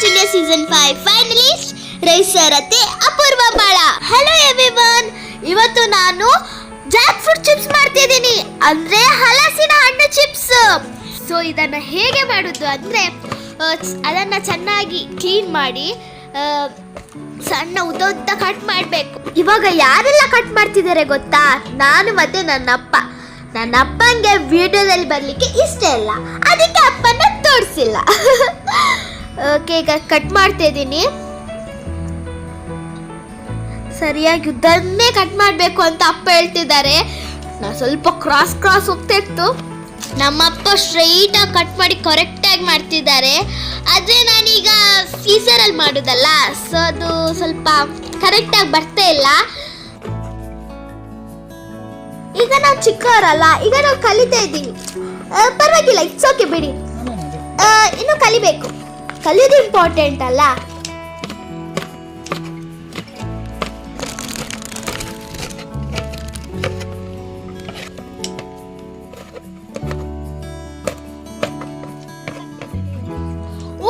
Junior season five finalist ರೈಸರತೆ Apoorva Bala. Hello everyone ಇವತ್ತು ನಾನು ಜಾಕ್ ಫ್ರೂಟ್ ಚಿಪ್ಸ್ ಮಾಡ್ತಿದ್ದೀನಿ ಅಂದ್ರೆ ಹಲಸಿನ ಹಣ್ಣು ಚಿಪ್ಸ್ ಸೊ ಇದನ್ನ ಹೇಗೆ ಮಾಡೋದು ಅಂದ್ರೆ ಅದನ್ನು ಚೆನ್ನಾಗಿ ಕ್ಲೀನ್ ಮಾಡಿ ಸಣ್ಣ ಉದ್ದ ಉದ್ದ ಕಟ್ ಮಾಡಬೇಕು. ಇವಾಗ ಯಾರೆಲ್ಲ ಕಟ್ ಮಾಡ್ತಿದ್ದಾರೆ ಗೊತ್ತಾ? ನಾನು ಮತ್ತೆ ನನ್ನಪ್ಪ. ಅಪ್ಪ ನನ್ನ ಅಪ್ಪಂಗೆ ವಿಡಿಯೋದಲ್ಲಿ ಬರಲಿಕ್ಕೆ ಇಷ್ಟ ಇಲ್ಲ. ಅದಕ್ಕೆ ಅಪ್ಪನ ತೋರಿಸಿಲ್ಲ. ಓಕೆ ಈಗ ಕಟ್ ಮಾಡ್ತಾ ಇದ್ದೀನಿ. ಸರಿಯಾಗಿ ಉದ್ದನ್ನೇ ಕಟ್ ಮಾಡಬೇಕು ಅಂತ ಅಪ್ಪ ಹೇಳ್ತಿದ್ದಾರೆ. ನಾ ಸ್ವಲ್ಪ ಕ್ರಾಸ್ ಕ್ರಾಸ್ ಹೋಗ್ತಾ ಇತ್ತು ನಮ್ಮಪ್ಪ ಸ್ಟ್ರೈಟಾಗಿ ಕಟ್ ಮಾಡಿ ಕರೆಕ್ಟಾಗಿ ಮಾಡ್ತಿದ್ದಾರೆ. ಆದರೆ ನಾನೀಗ ಸೀಸರಲ್ಲಿ ಮಾಡೋದಲ್ಲ ಸೊ ಅದು ಸ್ವಲ್ಪ ಕರೆಕ್ಟಾಗಿ ಬರ್ತಾ ಇಲ್ಲ. ಈಗ ನಾವು ಚಿಕ್ಕವರಲ್ಲ, ಈಗ ನಾವು ಕಲಿತಾ ಇದ್ದೀವಿ ಪರವಾಗಿಲ್ಲ ಇಟ್ಸ್ ಓಕೆ ಬಿಡಿ. ಇನ್ನು ಕಲಿಬೇಕು. ಕಲಿಯೋದು ಇಂಪಾರ್ಟೆಂಟ್ ಅಲ್ಲ.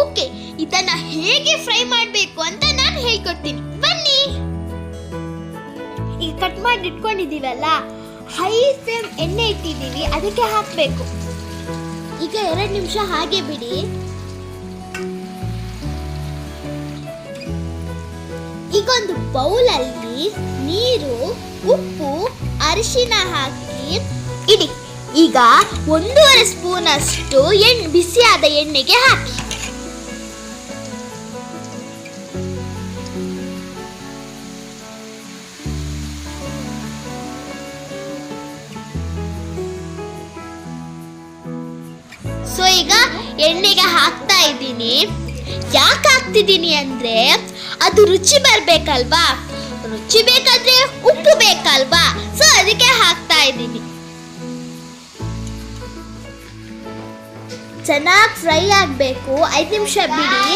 ಓಕೆ, ಇದನ್ನ ಹೇಗೆ ಫ್ರೈ ಮಾಡಬೇಕು ಅಂತ ನಾನು ಹೇಳ್ಕೊಡ್ತೀನಿ. ಬನ್ನಿ. ಈಗ ಕಟ್ ಮಾಡಿ ಇಟ್ಕೊಂಡಿದ್ದೀವಲ್ಲ, ಹೈ ಫ್ಲೇಮ್ ಎಣ್ಣೆ ಇಟ್ಟಿದ್ದೀವಿ, ಅದಕ್ಕೆ ಹಾಕಬೇಕು. ಈಗ ಎರಡು ನಿಮಿಷ ಹಾಗೆ ಬಿಡಿ. ಈಗ ಒಂದು ಬೌಲಲ್ಲಿ ನೀರು, ಉಪ್ಪು, ಅರಿಶಿನ ಹಾಕಿ ಇಡಿ. ಈಗ ಒಂದೂವರೆ ಸ್ಪೂನ್ ಅಷ್ಟು ಎಣ್ಣೆ ಬಿಸಿಯಾದ ಎಣ್ಣೆಗೆ ಹಾಕಿ. ಈಗ ಎಣ್ಣೆಗೆ ಹಾಕ್ತಾ ಇದ್ದೀನಿ. ಯಾಕೆ ಹಾಕ್ತಿದ್ದೀನಿ ಅಂದರೆ ಅದು ರುಚಿ ಬರಬೇಕಲ್ವಾ? ರುಚಿ ಬೇಕಾದ್ರೆ ಉಪ್ಪು ಬೇಕಲ್ವಾ? ಸೊ ಅದಕ್ಕೆ ಹಾಕ್ತಾ ಇದ್ದೀನಿ. ಚೆನ್ನಾಗಿ ಫ್ರೈ ಆಗಬೇಕು. ಐದು ನಿಮಿಷ ಬಿಡಿ.